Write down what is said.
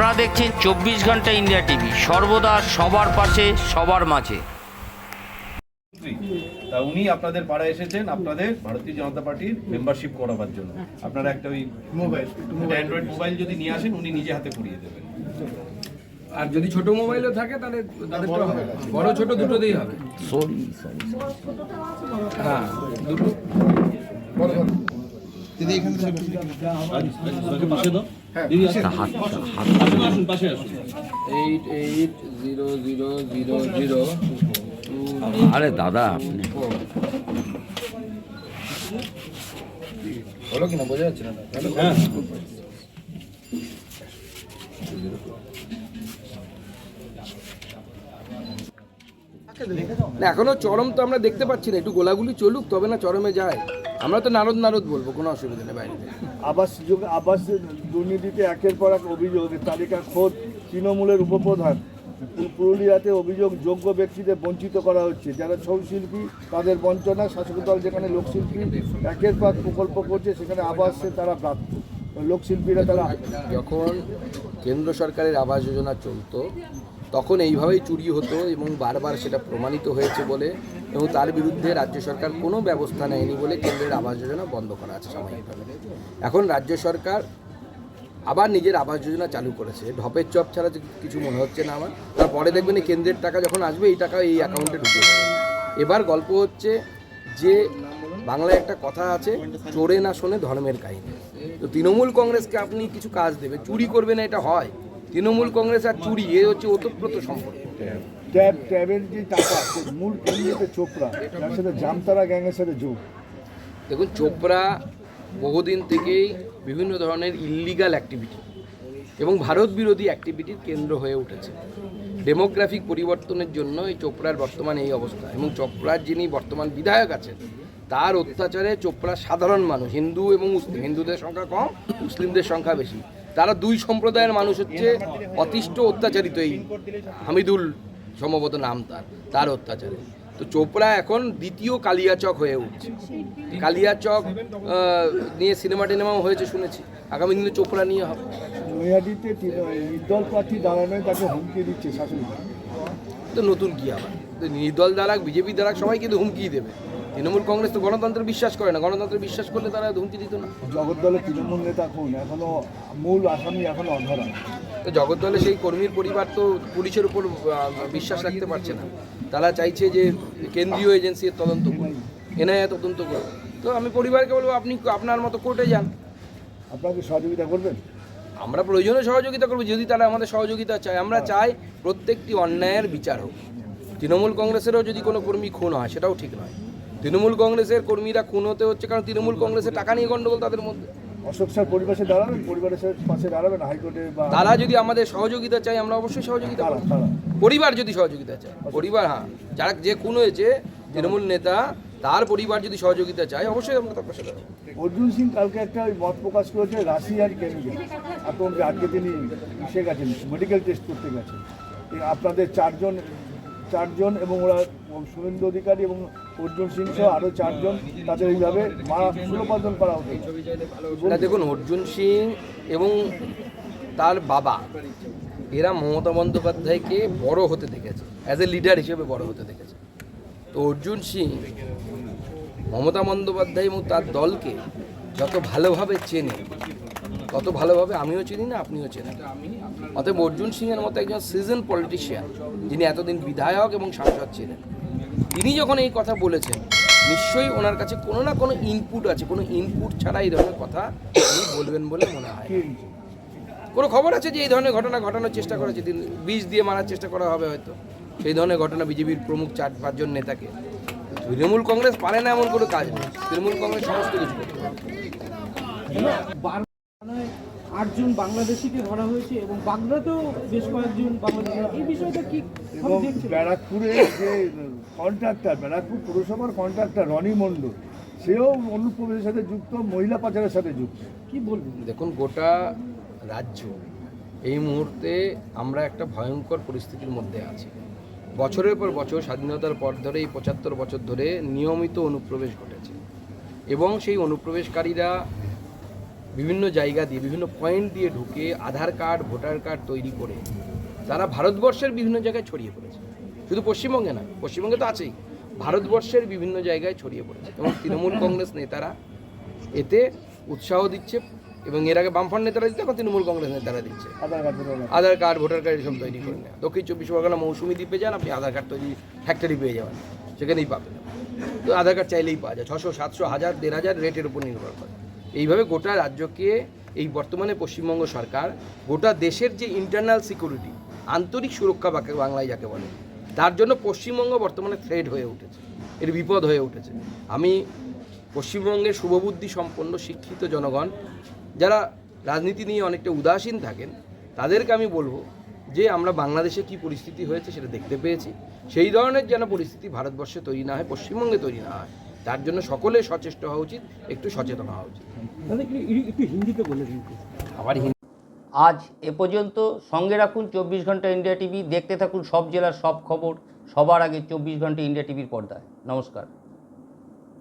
আপনারা দেখছেন চব্বিশ ঘণ্টা ইন্ডিয়া টিভি। সর্বদা সবার পাশে সবার মাঝে। তা উনি আপনাদের পাড়ায় এসেছেন আপনাদের ভারতীয় জনতা পার্টির মেম্বারশিপ করাবার জন্য। আপনারা একটা ওই মোবাইল অ্যান্ড্রয়েড মোবাইল যদি নিয়ে আসেন উনি নিজে হাতে করিয়ে দেবেন। আর যদি ছোট মোবাইলও থাকে তাহলে তাদের বড় ছোট দুটোতেই হবে। হ্যাঁ দুটো। Eight eight zero zero zero zero আরে দাদা আপনি। হলো কিনা বোঝা যাচ্ছে না। তাহলে না এখনও চরম তো আমরা দেখতে পাচ্ছি না। একটু গোলাগুলি চলুক তবে না চরমে যায়। আমরা তো নারদ নারদ বলব কোনো অসুবিধা নেই বাইরে। আবাস যুগ আবাস দুর্নীতিতে একের পর এক অভিযোগের তালিকা খোদ তৃণমূলের উপপ্রধান। পুরুলিয়াতে অভিযোগ যোগ্য ব্যক্তিদের বঞ্চিত করা হচ্ছে। যারা ছৌ শিল্পী তাদের বঞ্চনা শাসক দল যেখানে লোকশিল্পী একের পর প্রকল্প করছে সেখানে আবাসে তারা প্রাপ্ত। লোকশিল্পীরা তারা যখন কেন্দ্র সরকারের আবাস যোজনা চলতো তখন এইভাবেই চুরি হতো এবং বারবার সেটা প্রমাণিত হয়েছে বলে এবং তার বিরুদ্ধে রাজ্য সরকার কোনো ব্যবস্থা নেয়নি বলে কেন্দ্রের আবাস যোজনা বন্ধ করা আছে সাময়িকভাবে। এখন রাজ্য সরকার আবার নিজের আবাস যোজনা চালু করেছে। ঢপের চপ ছাড়া কিছু মনে হচ্ছে না আমার। তারপরে দেখবেন এই কেন্দ্রের টাকা যখন আসবে, এই টাকা এই অ্যাকাউন্টে ঢুকে যাবে। এবার গল্প হচ্ছে যে বাংলায় একটা কথা আছে, চোরে না শোনে ধর্মের কাহিনী। তো তৃণমূল কংগ্রেসকে আপনি কিছু কাজ দেবে চুরি করবে না এটা হয়। তৃণমূল কংগ্রেস আর চুরি, এ হচ্ছে ওতপ্রোত সম্পর্ক। ট্যাব, ট্যাবের যে টাকা মূল কেন্দ্রতে চোপড়া, যার সাথে জামতারা গ্যাংয়ের সাথে যোগ। দেখুন, চোপড়া বহুদিন থেকেই বিভিন্ন ধরনের ইল্লিগাল অ্যাক্টিভিটি এবং ভারত বিরোধী অ্যাক্টিভিটির কেন্দ্র হয়ে উঠেছে। ডেমোগ্রাফিক পরিবর্তনের জন্য এই চোপড়ার বর্তমান এই অবস্থা এবং চোপড়ার যিনি বর্তমান বিধায়ক আছেন, তার অত্যাচারে চোপড়ার সাধারণ মানুষ, হিন্দু এবং মুসলিম, হিন্দুদের সংখ্যা কম, মুসলিমদের সংখ্যা বেশি। তারা দুই সম্প্রদায়ের মানুষ হচ্ছে অতিষ্ঠ অত্যাচারিত এই হামিদুল সম্ভবত নাম তার তার অত্যাচারে। তো চোপড়া এখন দ্বিতীয় কালিয়াচক হয়ে উঠছে। কালিয়াচক নিয়ে সিনেমা টিনেমাও হয়েছে শুনেছি। আগামী দিনে চোপড়া নিয়ে হবে। নৈহাটিতে নির্দল প্রার্থী দাঁড়ানোয় তাকে হুমকি দিচ্ছে দল। তো নতুন কি আবার? নির্দল দাঁড়াক বিজেপি দাঁড়াক সবাই কিন্তু হুমকি দেবে। তৃণমূল কংগ্রেস তো গণতন্ত্রে বিশ্বাস করে না। গণতন্ত্রে বিশ্বাস করলে তারা হুমকি দিত না। জগদ্দলের তৃণমূল নেতা খুন এখনও মূল আসামি এখনও অধরা তো জগদ্দলে সেই কর্মীর পরিবার তো পুলিশের উপর বিশ্বাস রাখতে পারছে না। তারা চাইছে যে কেন্দ্রীয় এজেন্সির তদন্ত করুন এনআইএ তদন্ত করুন তো আমি পরিবারকে বলব আপনি আপনার মতো কোর্টে যান। আপনাকে সহযোগিতা করবেন? আমরা প্রয়োজনে সহযোগিতা করব যদি তারা আমাদের সহযোগিতা চায়। আমরা চাই প্রত্যেকটি অন্যায়ের বিচার হোক। তৃণমূল কংগ্রেসেরও যদি কোনো কর্মী খুন হয় সেটাও ঠিক নয়। তৃণমূল কংগ্রেসের কর্মীরা খুন হতে হচ্ছে কারণ তৃণমূল কংগ্রেসের টাকা নিয়ে গণ্ডগোল তাদের মধ্যে। অশোক স্যার পরিবেশে দাঁড়াবেন পরিবারের পাশে দাঁড়াবেন হাইকোর্টে বা তারা যদি আমাদের সহযোগিতা চাই আমরা অবশ্যই সহযোগিতা করব। পরিবার যদি সহযোগিতা চায় পরিবার হ্যাঁ। যারা যে খুন হয়েছে তৃণমূল নেতা তার পরিবার যদি সহযোগিতা চায় অবশ্যই আমরা তার পাশে দাঁড়াবো। অর্জুন সিং কালকে একটা ওই মত প্রকাশ করেছে রাশিয়ার কেমিক্যাল আতঙ্কে আজকে তিনি এসে গেছেন মেডিকেল টেস্ট করতে গেছেন। আপনাদের চারজন চারজন এবং ওরা সুরেন্দ্র অধিকারী এবং অর্জুন সিং সহ আরও চারজন তাদের করা না দেখুন, অর্জুন সিং এবং তার বাবা, এরা মমতা বন্দ্যোপাধ্যায়কে বড় হতে দেখেছে অ্যাজ এ লিডার হিসেবে বড় হতে দেখেছে। তো অর্জুন সিং, মমতা বন্দ্যোপাধ্যায় এবং তার দলকে যত ভালোভাবে চেনে, তত ভালোভাবে আমিও চিনি না, আপনিও চেনেন। অতএব অর্জুন সিংয়ের মতো একজন সিজন পলিটিশিয়ান যিনি এতদিন বিধায়ক এবং সাংসদ ছিলেন। তিনি যখন এই কথা বলেছেন নিশ্চয়ই ওনার কাছে কোনো না কোনো ইনপুট আছে। কোনো ইনপুট ছাড়া এই ধরনের কথা তিনি বলবেন বলে মনে হয়। কোনো খবর আছে যে এই ধরনের ঘটনা ঘটানোর চেষ্টা করেছে? তিনি বিষ দিয়ে মারার চেষ্টা করা হবে হয়তো। সেই ধরনের ঘটনা বিজেপির প্রমুখ চার পাঁচজন নেতাকে। তৃণমূল কংগ্রেস পারে না এমন কোনো কাজ নেই। তৃণমূল কংগ্রেস সমস্ত কিছু করতে আটজন বাংলাদেশিকে ধরা হয়েছে এবং বাংলাতেও বেশ কয়েকজন বাংলাদেশি এই বিষয়টা কি এবং ব্যারাকপুরে যে কন্ট্রাক্টর ব্যারাকপুর পুরসভার কন্ট্রাক্টর রনি মণ্ডল সেও অনুপ্রবেশের সাথে যুক্ত মহিলা পাচারের সাথে যুক্ত। কি বলবেন? দেখুন গোটা রাজ্য এই মুহূর্তে আমরা একটা ভয়ঙ্কর পরিস্থিতির মধ্যে আছি। বছরের পর বছর স্বাধীনতার পর ধরে এই পঁচাত্তর বছর ধরে নিয়মিত অনুপ্রবেশ ঘটেছে। এবং সেই অনুপ্রবেশকারীরা বিভিন্ন জায়গা দিয়ে বিভিন্ন পয়েন্ট দিয়ে ঢুকে আধার কার্ড ভোটার কার্ড তৈরি করে তারা ভারতবর্ষের বিভিন্ন জায়গায় ছড়িয়ে পড়েছে। শুধু পশ্চিমবঙ্গে না পশ্চিমবঙ্গে তো আছেই। ভারতবর্ষের বিভিন্ন জায়গায় ছড়িয়ে পড়েছে। এবং তৃণমূল কংগ্রেস নেতারা এতে উৎসাহ দিচ্ছে এবং এর আগে বামফ্রন্ট নেতারা দিচ্ছে এখন তৃণমূল কংগ্রেস নেতারা দিচ্ছে। Aadhaar card voter card. এসব তৈরি করে নেওয়া দক্ষিণ চব্বিশ পরগনা মৌসুমি দ্বীপে যান আপনি আধার কার্ড তৈরি ফ্যাক্টরি পেয়ে যাবেন। সেখানেই পাবেন। তো আধার কার্ড চাইলেই পাওয়া যায়। ছশো সাতশো হাজার দেড় হাজার রেটের উপর নির্ভর করে। এইভাবে গোটা রাজ্যকে, এই বর্তমানে পশ্চিমবঙ্গ সরকার, গোটা দেশের যে ইন্টারনাল সিকিউরিটি আন্তরিক সুরক্ষা বাংলায় যাকে বলে, তার জন্য পশ্চিমবঙ্গ বর্তমানে থ্রেড হয়ে উঠেছে, এর বিপদ হয়ে উঠেছে। আমি পশ্চিমবঙ্গের শুভবুদ্ধি সম্পন্ন শিক্ষিত জনগণ, যারা রাজনীতি নিয়ে অনেকটা উদাসীন থাকেন, তাদেরকে আমি বলব যে আমরা বাংলাদেশে কি পরিস্থিতি হয়েছে সেটা দেখতে পেয়েছি। সেই ধরনের যেন পরিস্থিতি ভারতবর্ষে তৈরি না হয়, পশ্চিমবঙ্গে তৈরি না হয়। তার জন্য সকলে সচেষ্ট হওয়া উচিত একটু সচেতন হওয়া উচিত। একটু একটু হিন্দিতে বলে দিন। আবার আজ এ পর্যন্ত সঙ্গে রাখুন চব্বিশ ঘণ্টা ইন্ডিয়া টিভি দেখতে থাকুন সব জেলার সব খবর সবার আগে চব্বিশ ঘণ্টা ইন্ডিয়া টিভির পর্দায়। নমস্কার।